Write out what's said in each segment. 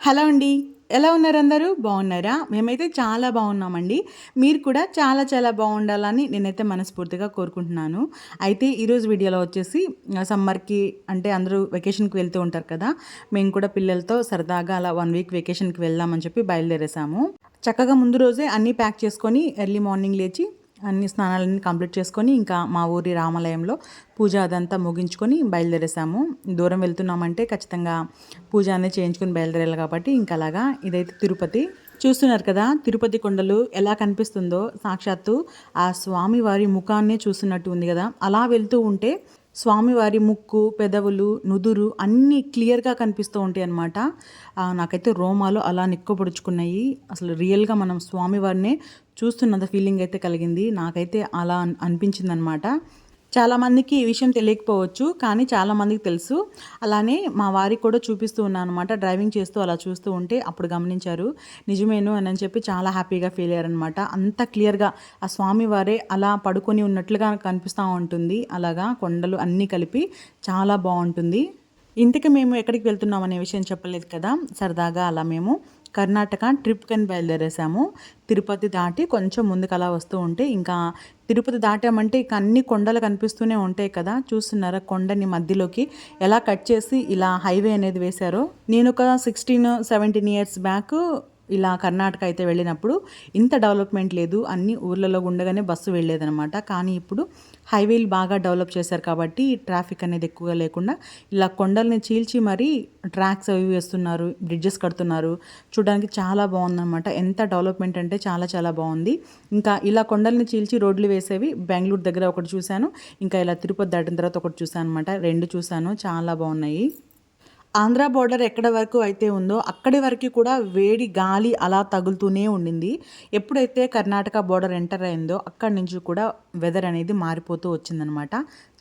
Hello అండి. ఎలా ఉన్నారు అందరూ? బాగున్నారా? మేమైతే చాలా బాగున్నామండి. మీరు కూడా చాలా చాలా బాగుండాలని నేనైతే మనస్ఫూర్తిగా కోరుకుంటున్నాను. అయితే ఈరోజు వీడియోలో వచ్చేసి సమ్మర్కి అంటే అందరూ వెకేషన్కి వెళ్తూ ఉంటారు కదా మేము కూడా పిల్లలతో సరదాగా అలా వన్ వీక్ వెకేషన్కి వెళ్దామని చెప్పి బయలుదేరేసాము. చక్కగా ముందు రోజే అన్నీ ప్యాక్ చేసుకొని ఎర్లీ మార్నింగ్ లేచి అన్ని స్నానాలన్నీ కంప్లీట్ చేసుకొని ఇంకా మా ఊరి రామాలయంలో పూజ అదంతా ముగించుకొని బయలుదేరేసాము. దూరం వెళ్తున్నామంటే ఖచ్చితంగా పూజ అనేది చేయించుకొని బయలుదేరాలి కాబట్టి ఇంకా అలాగా ఇదైతే తిరుపతి. చూస్తున్నారు కదా తిరుపతి కొండలు ఎలా కనిపిస్తుందో. సాక్షాత్తు ఆ స్వామివారి ముఖాన్నే చూస్తున్నట్టు ఉంది కదా. అలా వెళ్తూ ఉంటే స్వామివారి ముక్కు పెదవులు నుదురు అన్నీ క్లియర్గా కనిపిస్తూ ఉంటాయి అన్నమాట. నాకైతే రోమాలు అలా నిక్కపొడుచుకున్నాయి అసలు రియల్గా మనం స్వామివారినే చూస్తున్నంత ఫీలింగ్ అయితే కలిగింది. నాకైతే అలా అనిపించింది అనమాట చాలామందికి ఈ విషయం తెలియకపోవచ్చు కానీ చాలామందికి తెలుసు. అలానే మా వారికి కూడా చూపిస్తూ ఉన్నాను అనమాట డ్రైవింగ్ చేస్తూ అలా చూస్తూ ఉంటే అప్పుడు గమనించారు. నిజమేను అని అని చెప్పి చాలా హ్యాపీగా ఫీల్ అయ్యారనమాట అంత క్లియర్గా ఆ స్వామివారే అలా పడుకొని ఉన్నట్లుగా కనిపిస్తూ ఉంటుంది. అలాగా కొండలు అన్నీ కలిపి చాలా బాగుంటుంది. ఇంతకు మేము ఎక్కడికి వెళ్తున్నాం అనే విషయం చెప్పలేదు కదా. సరదాగా అలా మేము కర్ణాటక ట్రిప్ కని బయలుదేరేసాము. తిరుపతి దాటి కొంచెం ముందుకు అలా వస్తూ ఉంటే ఇంకా తిరుపతి దాటామంటే ఇక అన్ని కొండలు కనిపిస్తూనే ఉంటాయి కదా. చూస్తున్నారా కొండని మధ్యలోకి ఎలా కట్ చేసి ఇలా హైవే అనేది వేశారో. నేను ఒక సిక్స్టీన్ సెవెంటీన్ ఇయర్స్ బ్యాక్ ఇలా కర్ణాటక అయితే వెళ్ళినప్పుడు ఇంత డెవలప్మెంట్ లేదు అన్ని ఊర్లలో ఉండగానే బస్సు వెళ్ళేదనమాట కానీ ఇప్పుడు హైవేలు బాగా డెవలప్ చేశారు కాబట్టి ట్రాఫిక్ అనేది ఎక్కువగా లేకుండా ఇలా కొండల్ని చీల్చి మరీ ట్రాక్స్ అవి వేస్తున్నారు బ్రిడ్జెస్ కడుతున్నారు. చూడడానికి చాలా బాగుందన్నమాట. ఎంత డెవలప్మెంట్ అంటే చాలా చాలా బాగుంది. ఇంకా ఇలా కొండల్ని చీల్చి రోడ్లు వేసేవి బెంగళూరు దగ్గర ఒకటి చూశాను. ఇంకా ఇలా తిరుపతి దాటిన తర్వాత ఒకటి చూశాను అనమాట రెండు చూశాను. చాలా బాగున్నాయి. ఆంధ్ర బోర్డర్ ఎక్కడ వరకు అయితే ఉందో అక్కడి వరకు కూడా వేడి గాలి అలా తగులుతూనే ఉండింది. ఎప్పుడైతే కర్ణాటక బోర్డర్ ఎంటర్ అయిందో అక్కడి నుంచి కూడా వెదర్ అనేది మారిపోతూ వచ్చిందనమాట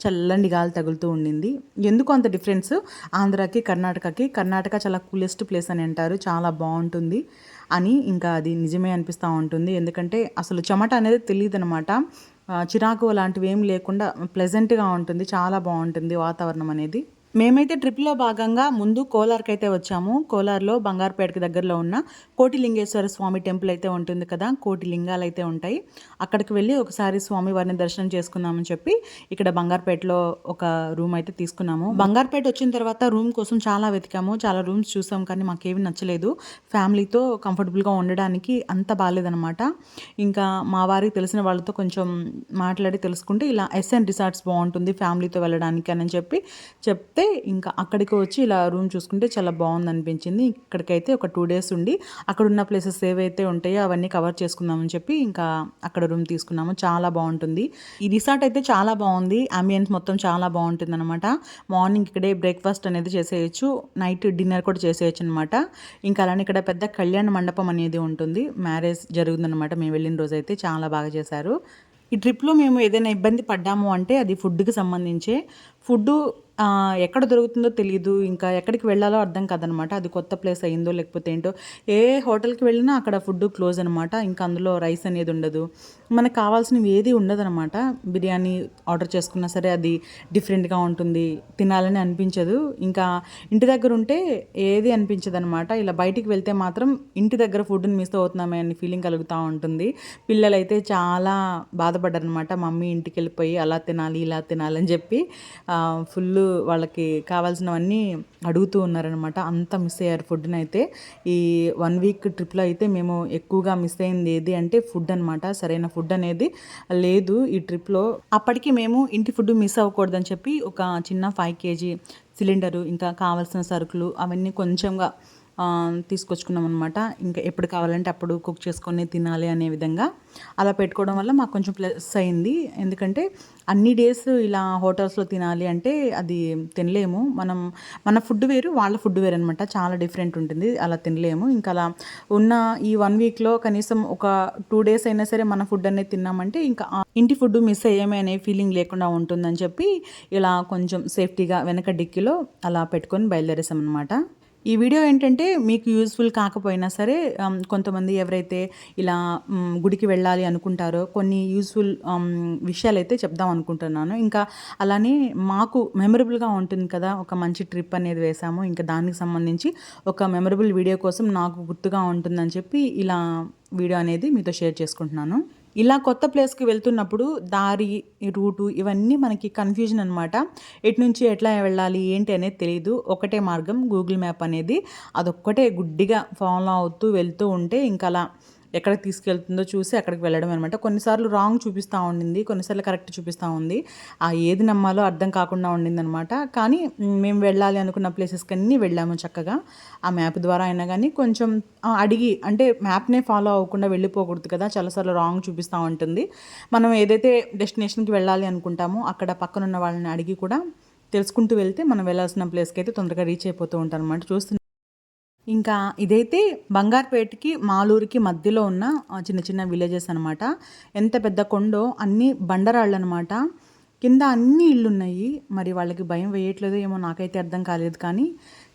చల్లని గాలి తగులుతూ ఉండింది. ఎందుకు అంత డిఫరెన్స్ ఆంధ్రాకి కర్ణాటకకి కర్ణాటక చాలా కూలెస్ట్ ప్లేస్ అని అంటారు. చాలా బాగుంటుంది అని ఇంకా అది నిజమే అనిపిస్తూ ఉంటుంది. ఎందుకంటే అసలు చెమట అనేది తెలియదు అనమాట చిరాకు అలాంటివి ఏం లేకుండా ప్లెజెంట్గా ఉంటుంది. చాలా బాగుంటుంది వాతావరణం అనేది. మేమైతే ట్రిప్లో భాగంగా ముందు కోలార్కి అయితే వచ్చాము. కోలార్లో బంగారుపేటకి దగ్గరలో ఉన్న కోటిలింగేశ్వర స్వామి టెంపుల్ అయితే ఉంటుంది కదా. కోటి లింగాలు అయితే ఉంటాయి. అక్కడికి వెళ్ళి ఒకసారి స్వామి వారిని దర్శనం చేసుకుందామని చెప్పి ఇక్కడ బంగారుపేటలో ఒక రూమ్ అయితే తీసుకున్నాము. బంగారుపేట వచ్చిన తర్వాత రూమ్ కోసం చాలా వెతికాము. చాలా రూమ్స్ చూసాం కానీ మాకేవి నచ్చలేదు. ఫ్యామిలీతో కంఫర్టబుల్గా ఉండడానికి అంత బాగాలేదనమాట ఇంకా మా వారికి తెలిసిన వాళ్ళతో కొంచెం మాట్లాడి తెలుసుకుంటే ఇలా ఎస్ఎన్ రిసార్ట్స్ బాగుంటుంది ఫ్యామిలీతో వెళ్ళడానికి అని చెప్పి చెప్తే ఇంకా అక్కడికి వచ్చి ఇలా రూమ్ చూసుకుంటే చాలా బాగుంది అనిపించింది ఇక్కడికైతే ఒక టూ డేస్ ఉండి అక్కడ ఉన్న ప్లేసెస్ ఏవైతే ఉంటాయో అవన్నీ కవర్ చేసుకుందామని చెప్పి ఇంకా అక్కడ రూమ్ తీసుకున్నాము. చాలా బాగుంటుంది. ఈ రిసార్ట్ అయితే చాలా బాగుంది. అంబియన్స్ మొత్తం చాలా బాగుంటుంది అనమాట మార్నింగ్ ఇక్కడే బ్రేక్ఫాస్ట్ అనేది చేసేయచ్చు. నైట్ డిన్నర్ కూడా చేసేయచ్చు అనమాట ఇంకా అలానే ఇక్కడ పెద్ద కళ్యాణ మండపం అనేది ఉంటుంది. మ్యారేజ్ జరుగుతుందన్నమాట మేము వెళ్ళిన రోజు అయితే చాలా బాగా చేశారు. ఈ ట్రిప్లో మేము ఏదైనా ఇబ్బంది పడ్డాము అంటే అది ఫుడ్కి సంబంధించే ఫుడ్ ఎక్కడ దొరుకుతుందో తెలియదు ఇంకా ఎక్కడికి వెళ్ళాలో అర్థం కాదనమాట. అది కొత్త ప్లేస్ అయిందో లేకపోతే ఏంటో. ఏ హోటల్కి వెళ్ళినా అక్కడ ఫుడ్ క్లోజ్ అనమాట. ఇంకా అందులో రైస్ అనేది ఉండదు. మనకు కావాల్సినవి ఏది ఉండదనమాట. బిర్యానీ ఆర్డర్ చేసుకున్నా సరే అది డిఫరెంట్గా ఉంటుంది. తినాలని అనిపించదు. ఇంకా ఇంటి దగ్గర ఉంటే ఏది అనిపించదు అనమాట ఇలా బయటికి వెళ్తే మాత్రం ఇంటి దగ్గర ఫుడ్ని మిస్ అవుతున్నామే అని ఫీలింగ్ కలుగుతూ ఉంటుంది. పిల్లలైతే చాలా బాధపడ్డారు అనమాట మమ్మీ ఇంటికి వెళ్ళిపోయి అలా తినాలి ఇలా తినాలని చెప్పి ఫుల్ వాళ్ళకి కావాల్సినవన్నీ అడుగుతూ ఉన్నారనమాట అంత మిస్ అయ్యారు ఫుడ్ని అయితే ఈ వన్ వీక్ ట్రిప్లో అయితే మేము ఎక్కువగా మిస్ అయింది ఏది అంటే ఫుడ్ అనమాట సరైన ఫుడ్ అనేది లేదు ఈ ట్రిప్లో. అప్పటికి మేము ఇంటి ఫుడ్ మిస్ అవ్వకూడదని చెప్పి ఒక చిన్న ఫైవ్ కేజీ సిలిండరు ఇంకా కావాల్సిన సరుకులు అవన్నీ కొంచెంగా తీసుకొచ్చుకున్నాం అనమాట ఇంకా ఎప్పుడు కావాలంటే అప్పుడు కుక్ చేసుకొని తినాలి అనే విధంగా. అలా పెట్టుకోవడం వల్ల మాకు కొంచెం ప్లస్ అయింది. ఎందుకంటే అన్ని డేస్ ఇలా హోటల్స్లో తినాలి అంటే అది తినలేము. మనం మన ఫుడ్ వేరు వాళ్ళ ఫుడ్ వేరు అనమాట చాలా డిఫరెంట్ ఉంటుంది. అలా తినలేము. ఇంకా అలా ఉన్న ఈ వన్ వీక్లో కనీసం ఒక టూ డేస్ అయినా సరే మన ఫుడ్ అనేది తిన్నామంటే ఇంకా ఇంటి ఫుడ్ మిస్ అయ్యామే అనే ఫీలింగ్ లేకుండా ఉంటుందని చెప్పి ఇలా కొంచెం సేఫ్టీగా వెనక డిక్కీలో అలా పెట్టుకొని బయలుదేరేసామన్నమాట. ఈ వీడియో ఏంటంటే మీకు యూజ్ఫుల్ కాకపోయినా సరే కొంతమంది ఎవరైతే ఇలా గుడికి వెళ్ళాలి అనుకుంటారో కొన్ని యూజ్ఫుల్ విషయాలు అయితే చెప్దాం అనుకుంటున్నాను. ఇంకా అలానే మాకు మెమరబుల్గా ఉంటుంది కదా ఒక మంచి ట్రిప్ అనేది వేసాము. ఇంకా దానికి సంబంధించి ఒక మెమరబుల్ వీడియో కోసం నాకు గుర్తుగా ఉంటుందని చెప్పి ఇలా వీడియో అనేది మీతో షేర్ చేసుకుంటున్నాను. ఇలా కొత్త ప్లేస్కి వెళ్తున్నప్పుడు దారి రూటు ఇవన్నీ మనకి కన్ఫ్యూజన్ అనమాట ఎటు నుంచి ఎట్లా వెళ్ళాలి ఏంటి అనేది తెలియదు ఒకటే మార్గం గూగుల్ మ్యాప్ అనేది. అదొక్కటే గుడ్డిగా ఫాలో అవుతూ వెళ్తూ ఉంటే ఇంకా అలా ఎక్కడికి తీసుకెళ్తుందో చూసి అక్కడికి వెళ్ళడం అనమాట కొన్నిసార్లు రాంగ్ చూపిస్తూ ఉండింది కొన్నిసార్లు కరెక్ట్ చూపిస్తూ ఉంది. ఆ ఏది నమ్మాలో అర్థం కాకుండా ఉండింది అనమాట కానీ మేము వెళ్ళాలి అనుకున్న ప్లేసెస్కి అన్నీ వెళ్ళాము చక్కగా. ఆ మ్యాప్ ద్వారా అయినా కానీ కొంచెం అడిగి అంటే మ్యాప్నే ఫాలో అవ్వకుండా వెళ్ళిపోకూడదు కదా చాలాసార్లు రాంగ్ చూపిస్తూ ఉంటుంది. మనం ఏదైతే డెస్టినేషన్కి వెళ్ళాలి అనుకుంటామో అక్కడ పక్కన ఉన్న వాళ్ళని అడిగి కూడా తెలుసుకుంటూ వెళ్తే మనం వెళ్ళాల్సిన ప్లేస్కి అయితే తొందరగా రీచ్ అయిపోతూ ఉంటాం అనమాట చూస్తున్న ఇంకా ఇదైతే బంగారుపేటకి మాలూరుకి మధ్యలో ఉన్న చిన్న చిన్న విలేజెస్ అనమాట ఎంత పెద్ద కొండో అన్ని బండరాళ్ళు అనమాట కింద అన్ని ఇళ్ళు ఉన్నాయి మరి వాళ్ళకి భయం వేయట్లేదో ఏమో నాకైతే అర్థం కాలేదు కానీ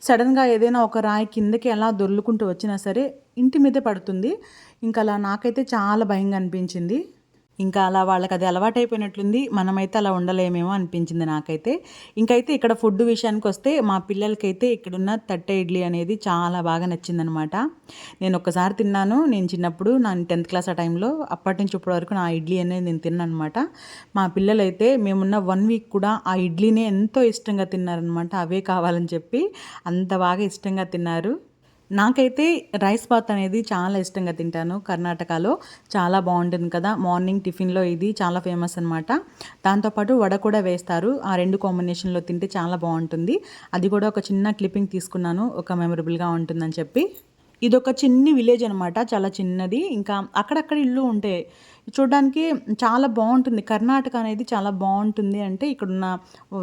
సడన్గా ఏదైనా ఒక రాయి కిందకి ఎలా దొర్లుకుంటూ వచ్చినా సరే ఇంటి మీదే పడుతుంది. ఇంకా అలా నాకైతే చాలా భయంగా అనిపించింది. ఇంకా అలా వాళ్ళకి అది అలవాటైపోయినట్లుంది. మనమైతే అలా ఉండలేమేమో అనిపించింది నాకైతే. ఇంకైతే ఇక్కడ ఫుడ్ విషయానికి వస్తే మా పిల్లలకైతే ఇక్కడున్న తట్టె ఇడ్లీ అనేది చాలా బాగా నచ్చిందనమాట. నేను ఒక్కసారి తిన్నాను. నేను చిన్నప్పుడు నా టెన్త్ క్లాస్ ఆ టైంలో అప్పటి నుంచి ఇప్పటి వరకు నా ఇడ్లీ అనేది నేను తిన్నానమాట మా పిల్లలైతే మేమున్న వన్ వీక్ కూడా ఆ ఇడ్లీనే ఎంతో ఇష్టంగా తిన్నారనమాట. అవే కావాలని చెప్పి అంత బాగా ఇష్టంగా తిన్నారు. నాకైతే రైస్ బాత్ అనేది చాలా ఇష్టంగా తింటాను. కర్ణాటకలో చాలా బాగుంటుంది కదా. మార్నింగ్ టిఫిన్లో ఇది చాలా ఫేమస్ అనమాట దాంతోపాటు వడ కూడా వేస్తారు. ఆ రెండు కాంబినేషన్లో తింటే చాలా బాగుంటుంది. అది కూడా ఒక చిన్న క్లిప్పింగ్ తీసుకున్నాను. ఒక మెమరబుల్గా ఉంటుందని చెప్పి. ఇది ఒక చిన్ని విలేజ్ అనమాట చాలా చిన్నది. ఇంకా అక్కడక్కడ ఇల్లు ఉంటాయి చూడడానికి చాలా బాగుంటుంది. కర్ణాటక అనేది చాలా బాగుంటుంది అంటే ఇక్కడున్న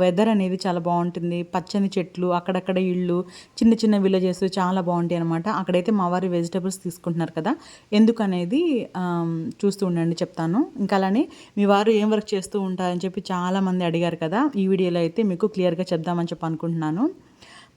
వెదర్ అనేది చాలా బాగుంటుంది. పచ్చని చెట్లు అక్కడక్కడ ఇళ్ళు చిన్న చిన్న విలేజెస్ చాలా బాగుంటాయి అనమాట అక్కడైతే మా వారి వెజిటబుల్స్ తీసుకుంటున్నారు కదా. ఎందుకనేది చూస్తూ ఉండండి చెప్తాను. ఇంకా అలానే మీ వారు ఏం వర్క్ చేస్తూ ఉంటారని చెప్పి చాలామంది అడిగారు కదా. ఈ వీడియోలో అయితే మీకు క్లియర్గా చెప్దామని చెప్పి అనుకుంటున్నాను.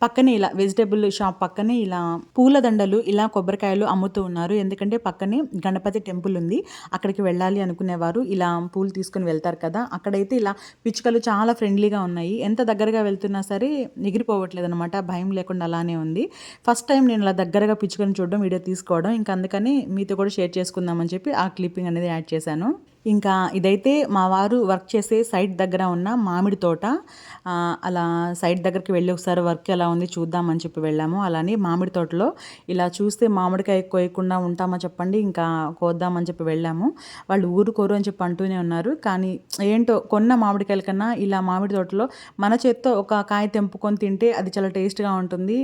పక్కనే ఇలా వెజిటేబుల్ షాప్ పక్కనే ఇలా పూల దండలు ఇలా కొబ్బరికాయలు అమ్ముతూ ఉన్నారు. ఎందుకంటే పక్కనే గణపతి టెంపుల్ ఉంది. అక్కడికి వెళ్ళాలి అనుకునేవారు. ఇలా పూలు తీసుకుని వెళ్తారు కదా. అక్కడైతే ఇలా పిచ్చుకలు చాలా ఫ్రెండ్లీగా ఉన్నాయి. ఎంత దగ్గరగా వెళ్తున్నా సరే ఎగిరిపోవట్లేదు అనమాట భయం లేకుండా అలానే ఉంది. ఫస్ట్ టైం నేను ఇలా దగ్గరగా పిచ్చుకని చూడడం వీడియో తీసుకోవడం ఇంకా అందుకని మీతో కూడా షేర్ చేసుకుందామని చెప్పి ఆ క్లిప్పింగ్ అనేది యాడ్ చేశాను. ఇంకా ఇదైతే మా వారు వర్క్ చేసే సైట్ దగ్గర ఉన్న మామిడి తోట. అలా సైట్ దగ్గరికి వెళ్ళి ఒకసారి వర్క్ ఎలా ఉంది చూద్దామని చెప్పి వెళ్ళాము. అలానే మామిడి తోటలో ఇలా చూస్తే మామిడికాయ కోయకుండా ఉంటామా చెప్పండి ఇంకా కోద్దామని చెప్పి వెళ్ళాము. వాళ్ళు ఊరు కోరు అని చెప్పి అంటూనే ఉన్నారు. కానీ ఏంటో కొన్న మామిడికాయల కన్నా ఇలా మామిడి తోటలో మన చేత్తో ఒక కాయ తెంపుకొని తింటే అది చాలా టేస్ట్గా ఉంటుంది.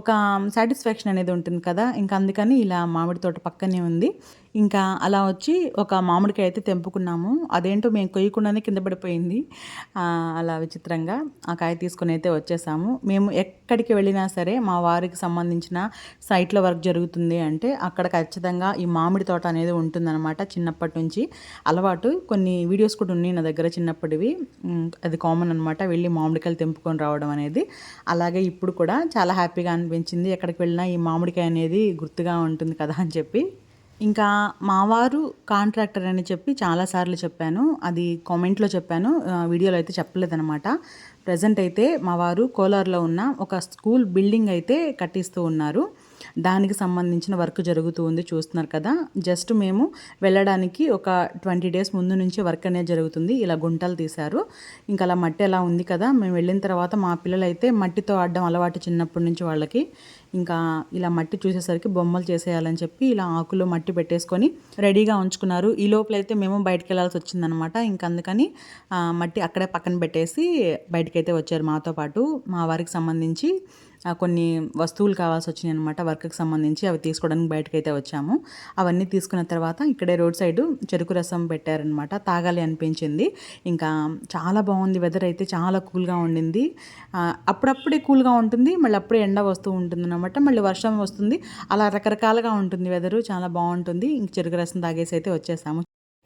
ఒక సాటిస్ఫాక్షన్ అనేది ఉంటుంది కదా ఇంకా అందుకని ఇలా మామిడి తోట పక్కనే ఉంది. ఇంకా అలా వచ్చి ఒక మామిడికాయ అయితే తెంపుకున్నాము. అదేంటో మేము కొయ్యకుండానే కింద పడిపోయింది. అలా విచిత్రంగా ఆ కాయ తీసుకొని అయితే వచ్చేసాము. మేము ఎక్కడికి వెళ్ళినా సరే మా వారికి సంబంధించిన సైట్లో వర్క్ జరుగుతుంది అంటే అక్కడ ఖచ్చితంగా ఈ మామిడి తోట అనేది ఉంటుందన్నమాట చిన్నప్పటి నుంచి. అలవాటు కొన్ని వీడియోస్ కూడా ఉన్నాయి నా దగ్గర చిన్నప్పటివి. అది కామన్ అనమాట వెళ్ళి మామిడికాయలు తెంపుకొని రావడం అనేది. అలాగే ఇప్పుడు కూడా చాలా హ్యాపీగా అనిపించింది. ఎక్కడికి వెళ్ళినా ఈ మామిడికాయ అనేది గుర్తుగా ఉంటుంది కదా అని చెప్పి. ఇంకా మావారు కాంట్రాక్టర్ అని చెప్పి చాలాసార్లు చెప్పాను. అది కామెంట్లో చెప్పాను. వీడియోలో అయితే చెప్పలేదనమాట ప్రజెంట్ అయితే మా వారు కోలార్లో ఉన్న ఒక స్కూల్ బిల్డింగ్ అయితే కట్టిస్తూ ఉన్నారు. దానికి సంబంధించిన వర్క్ జరుగుతూ ఉంది చూస్తున్నారు కదా. జస్ట్ మేము వెళ్ళడానికి ఒక ట్వంటీ డేస్ ముందు నుంచి వర్క్ అనేది జరుగుతుంది. ఇలా గుంటలు తీశారు. ఇంకా అలా మట్టి ఎలా ఉంది కదా. మేము వెళ్ళిన తర్వాత మా పిల్లలు అయితే మట్టితో ఆడడం అలవాటు చిన్నప్పటి నుంచి వాళ్ళకి. ఇంకా ఇలా మట్టి చూసేసరికి బొమ్మలు చేసేయాలని చెప్పి ఇలా ఆకులో మట్టి పెట్టేసుకొని రెడీగా ఉంచుకున్నారు. ఈ లోపల అయితే మేము బయటకు వెళ్ళాల్సి వచ్చిందనమాట ఇంకా అందుకని మట్టి అక్కడే పక్కన పెట్టేసి బయటకైతే వచ్చారు మాతో పాటు. మా వారికి సంబంధించి కొన్ని వస్తువులు కావాల్సి వచ్చినాయి అనమాట వర్క్కి సంబంధించి అవి తీసుకోవడానికి బయటకు అయితే వచ్చాము. అవన్నీ తీసుకున్న తర్వాత ఇక్కడే రోడ్ సైడ్ చెరుకు రసం పెట్టారనమాట తాగాలి అనిపించింది. ఇంకా చాలా బాగుంది వెదర్ అయితే చాలా కూల్గా ఉండింది. అప్పుడప్పుడే కూల్గా ఉంటుంది మళ్ళీ అప్పుడే ఎండ వస్తూ ఉంటుంది అనమాట మళ్ళీ వర్షం వస్తుంది అలా రకరకాలుగా ఉంటుంది వెదరు చాలా బాగుంటుంది. ఇంక చెరుకు రసం తాగేసి అయితే వచ్చేసాము.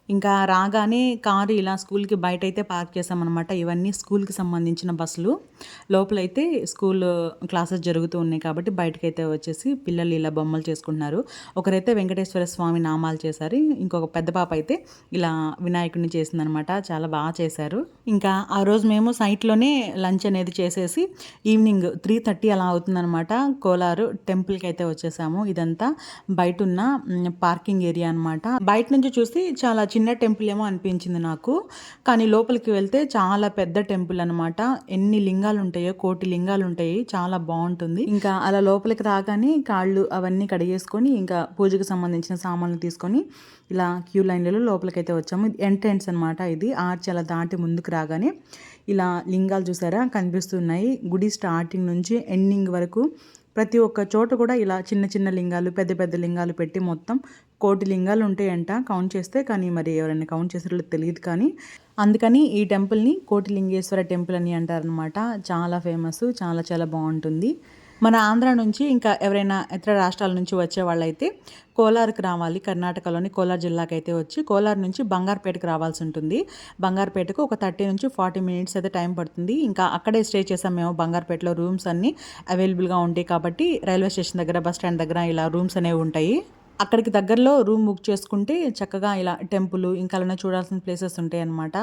ఇంకా రాగానే కారు ఇలా స్కూల్కి బయట అయితే పార్క్ చేసామన్నమాట. ఇవన్నీ స్కూల్కి సంబంధించిన బస్సులు. లోపలైతే స్కూల్ క్లాసెస్ జరుగుతూ ఉన్నాయి కాబట్టి బయటకైతే వచ్చేసి పిల్లలు ఇలా బొమ్మలు చేసుకుంటున్నారు. ఒకరైతే వెంకటేశ్వర స్వామి నామాలు చేశారు. ఇంకొక పెద్ద పాప అయితే ఇలా వినాయకుడిని చేసిందనమాట చాలా బాగా చేశారు. ఇంకా ఆ రోజు మేము సైట్లోనే లంచ్ అనేది చేసేసి ఈవినింగ్ త్రీ థర్టీ అలా అవుతుందనమాట కోలారు టెంపుల్కి అయితే వచ్చేసాము. ఇదంతా బయట ఉన్న పార్కింగ్ ఏరియా అనమాట బయట నుంచి చూసి చాలా చిన్న టెంపుల్ ఏమో అనిపించింది నాకు. కానీ లోపలికి వెళ్తే చాలా పెద్ద టెంపుల్ అనమాట ఎన్ని లింగాలు ఉంటాయో కోటి లింగాలు ఉంటాయి. చాలా బాగుంటుంది. ఇంకా అలా లోపలికి రాగానే కాళ్ళు అవన్నీ కడిగేసుకొని ఇంకా పూజకు సంబంధించిన సామాన్లు తీసుకొని ఇలా క్యూ లైన్లలో లోపలికి అయితే వచ్చాము ఎంట్రెన్స్ అనమాట ఇది. ఆర్చ్ అలా దాటి ముందుకు రాగానే ఇలా లింగాలు చూసారా? కనిపిస్తున్నాయి. గుడి స్టార్టింగ్ నుంచి ఎండింగ్ వరకు ప్రతి ఒక్క చోట కూడా ఇలా చిన్న చిన్న లింగాలు పెద్ద పెద్ద లింగాలు పెట్టి మొత్తం కోటి లింగాలు ఉంటాయంట. కౌంట్ చేస్తే కానీ మరి ఎవరైనా కౌంట్ చేసేటో తెలియదు కానీ. అందుకని ఈ టెంపుల్ని కోటిలింగేశ్వర టెంపుల్ అని అంటారనమాట చాలా ఫేమస్ చాలా చాలా బాగుంటుంది. మన ఆంధ్ర నుంచి ఇంకా ఎవరైనా ఇతర రాష్ట్రాల నుంచి వచ్చే వాళ్ళైతే కోలార్కి రావాలి. కర్ణాటకలోని కోలార్ జిల్లాకి అయితే వచ్చి కోలార్ నుంచి బంగారుపేటకు రావాల్సి ఉంటుంది. బంగారుపేటకు ఒక థర్టీ నుంచి ఫార్టీ మినిట్స్ అయితే టైం పడుతుంది. ఇంకా అక్కడే స్టే చేసాం మేము. బంగారుపేటలో రూమ్స్ అన్నీ అవైలబుల్గా ఉంటాయి కాబట్టి రైల్వే స్టేషన్ దగ్గర బస్ స్టాండ్ దగ్గర ఇలా రూమ్స్ అనేవి ఉంటాయి. అక్కడికి దగ్గరలో రూమ్ బుక్ చేసుకుంటే చక్కగా ఇలా టెంపుల్ ఇంకా అలానే చూడాల్సిన ప్లేసెస్ ఉంటాయి అనమాట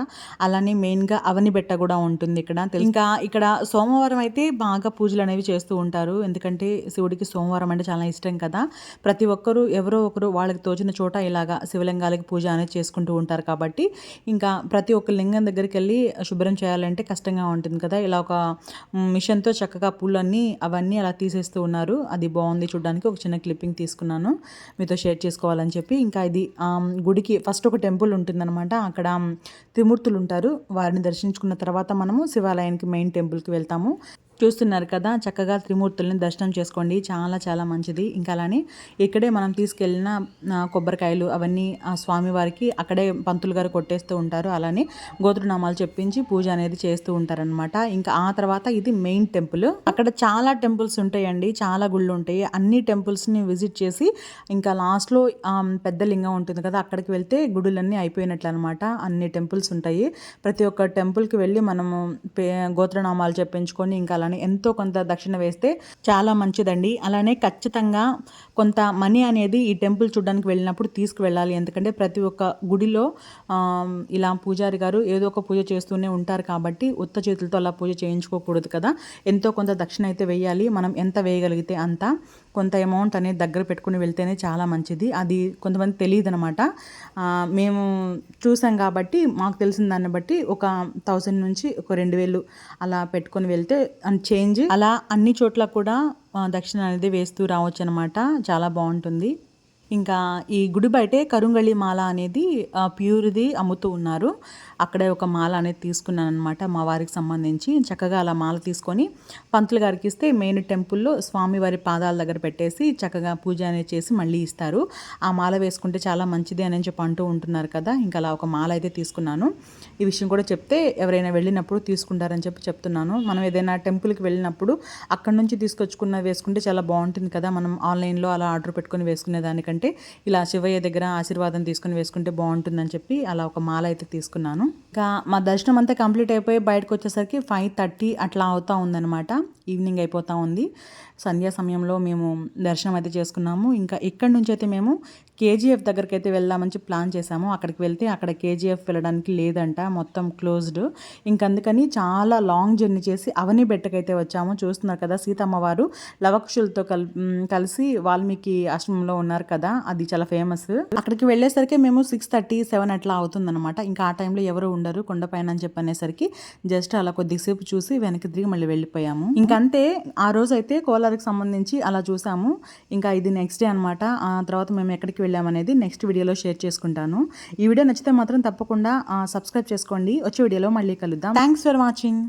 అలానే మెయిన్గా అవనిబెట్ట కూడా ఉంటుంది ఇక్కడ. ఇంకా ఇక్కడ సోమవారం అయితే బాగా పూజలు అనేవి చేస్తూ ఉంటారు. ఎందుకంటే శివుడికి సోమవారం అంటే చాలా ఇష్టం కదా. ప్రతి ఒక్కరూ ఎవరో ఒకరు వాళ్ళకి తోచిన చోట ఇలాగా శివలింగాలకి పూజ అనేది చేసుకుంటూ ఉంటారు కాబట్టి ఇంకా ప్రతి ఒక్క లింగం దగ్గరికి వెళ్ళి శుభ్రం చేయాలంటే కష్టంగా ఉంటుంది కదా. ఇలా ఒక మిషన్తో చక్కగా పూలన్నీ అవన్నీ అలా తీసేస్తూ ఉన్నారు. అది బాగుంది చూడడానికి. ఒక చిన్న క్లిప్పింగ్ తీసుకున్నాను. మీతో షేర్ చేసుకోవాలని చెప్పి ఇంకా ఇది గుడికి ఫస్ట్ ఒక టెంపుల్ ఉంటుందన్నమాట. అక్కడ త్రిమూర్తులు ఉంటారు వారిని దర్శించుకున్న తర్వాత మనము శివాలయానికి మెయిన్ టెంపుల్కి వెళ్తాము. చూస్తున్నారు కదా చక్కగా త్రిమూర్తుల్ని దర్శనం చేసుకోండి. చాలా చాలా మంచిది. ఇంకా అలానే ఇక్కడే మనం తీసుకెళ్ళిన కొబ్బరికాయలు అవన్నీ ఆ స్వామివారికి అక్కడే పంతులు గారు కొట్టేస్తూ ఉంటారు. అలానే గోత్రనామాలు చెప్పించి పూజ అనేది చేస్తూ ఉంటారనమాట ఇంకా ఆ తర్వాత ఇది మెయిన్ టెంపుల్. అక్కడ చాలా టెంపుల్స్ ఉంటాయండి. చాలా గుళ్ళు ఉంటాయి. అన్ని టెంపుల్స్ని విజిట్ చేసి ఇంకా లాస్ట్లో పెద్ద లింగం ఉంటుంది కదా అక్కడికి వెళ్తే గుడులన్నీ అయిపోయినట్లు అనమాట అన్ని టెంపుల్స్ ఉంటాయి. ప్రతి ఒక్క టెంపుల్కి వెళ్ళి మనము గోత్రనామాలు చెప్పించుకొని ఇంకా అలానే ఎంతో కొంత దక్షిణ వేస్తే చాలా మంచిదండి. అలానే ఖచ్చితంగా కొంత మనీ అనేది ఈ టెంపుల్ చూడడానికి వెళ్ళినప్పుడు తీసుకువెళ్ళాలి. ఎందుకంటే ప్రతి ఒక్క గుడిలో ఇలా పూజారి గారు ఏదో ఒక పూజ చేస్తూనే ఉంటారు కాబట్టి ఉత్త చేతులతో అలా పూజ చేయించుకోకూడదు కదా. ఎంతో కొంత దక్షిణ అయితే వేయాలి. మనం ఎంత వేయగలిగితే అంత. కొంత అమౌంట్ అనేది దగ్గర పెట్టుకుని వెళ్తేనే చాలా మంచిది. అది కొంతమంది తెలియదు అనమాట మేము చూసాం కాబట్టి మాకు తెలిసిన దాన్ని బట్టి ఒక థౌజండ్ నుంచి ఒక రెండు వేలు అలా పెట్టుకొని వెళ్తే చేంజ్ అలా అన్ని చోట్ల కూడా దక్షిణ అనేది వేస్తూ రావచ్చు అనమాట చాలా బాగుంటుంది. ఇంకా ఈ గుడి బయటే కరుంగళి మాల అనేది ప్యూర్ది అమ్ముతూ ఉన్నారు. అక్కడే ఒక మాల అనేది తీసుకున్నాను అనమాట మా వారికి సంబంధించి. చక్కగా అలా మాల తీసుకొని పంతులు గారికి ఇస్తే మెయిన్ టెంపుల్లో స్వామివారి పాదాల దగ్గర పెట్టేసి చక్కగా పూజ అనేది చేసి మళ్ళీ ఇస్తారు. ఆ మాల వేసుకుంటే చాలా మంచిది అని చెప్పి అంటూ ఉంటున్నారు కదా. ఇంకా అలా ఒక మాల అయితే తీసుకున్నాను. ఈ విషయం కూడా చెప్తే ఎవరైనా వెళ్ళినప్పుడు తీసుకుంటారని చెప్పి చెప్తున్నాను. మనం ఏదైనా టెంపుల్కి వెళ్ళినప్పుడు అక్కడ నుంచి తీసుకొచ్చుకున్న వేసుకుంటే చాలా బాగుంటుంది కదా. మనం ఆన్లైన్లో అలా ఆర్డర్ పెట్టుకుని వేసుకునే దానికంటే ఎందుకంటే ఇలా శివయ్య దగ్గర ఆశీర్వాదం తీసుకుని వేసుకుంటే బాగుంటుందని చెప్పి అలా ఒక మాల అయితే తీసుకున్నాను. ఇంకా మా దర్శనం అంతా కంప్లీట్ అయిపోయి బయటకు వచ్చేసరికి ఫైవ్ థర్టీ అట్లా అవుతా ఉందన్నమాట. ఈవినింగ్ అయిపోతూ ఉంది. సంధ్యా సమయంలో మేము దర్శనం అయితే చేసుకున్నాము. ఇంకా ఇక్కడి నుంచి అయితే మేము కేజీఎఫ్ దగ్గరికి అయితే వెళ్దామని ప్లాన్ చేసాము అక్కడికి వెళ్తే అక్కడ కేజీఎఫ్ వెళ్ళడానికి లేదంట మొత్తం క్లోజ్డ్. ఇంకందుకని చాలా లాంగ్ జర్నీ చేసి అవని బెట్టకైతే వచ్చాము. చూస్తున్నారు కదా సీతమ్మవారు లవకుశులతో కల్ కలిసి వాల్మీకి ఆశ్రమంలో ఉన్నారు కదా అది చాలా ఫేమస్. అక్కడికి వెళ్ళేసరికి మేము సిక్స్ థర్టీ సెవెన్ అట్లా అవుతుందన్నమాట. ఇంకా ఆ టైంలో ఎవరు ఉండరు కొండపైన అని చెప్పి అనేసరికి జస్ట్ అలా కొద్దిసేపు చూసి వెనక్కి తిరిగి మళ్ళీ వెళ్ళిపోయాము. ఇంకంతే ఆ రోజు అయితే కలర్కి సంబంధించి అలా చూసాము. ఇంకా ఇది నెక్స్ట్ డే అనమాట ఆ తర్వాత మేము ఎక్కడికి వెళ్ళామనేది నెక్స్ట్ వీడియోలో షేర్ చేసుకుంటాను. ఈ వీడియో నచ్చితే మాత్రం తప్పకుండా సబ్స్క్రైబ్ చేసుకోండి. వచ్చే వీడియోలో మళ్ళీ కలుద్దాం. Thanks for watching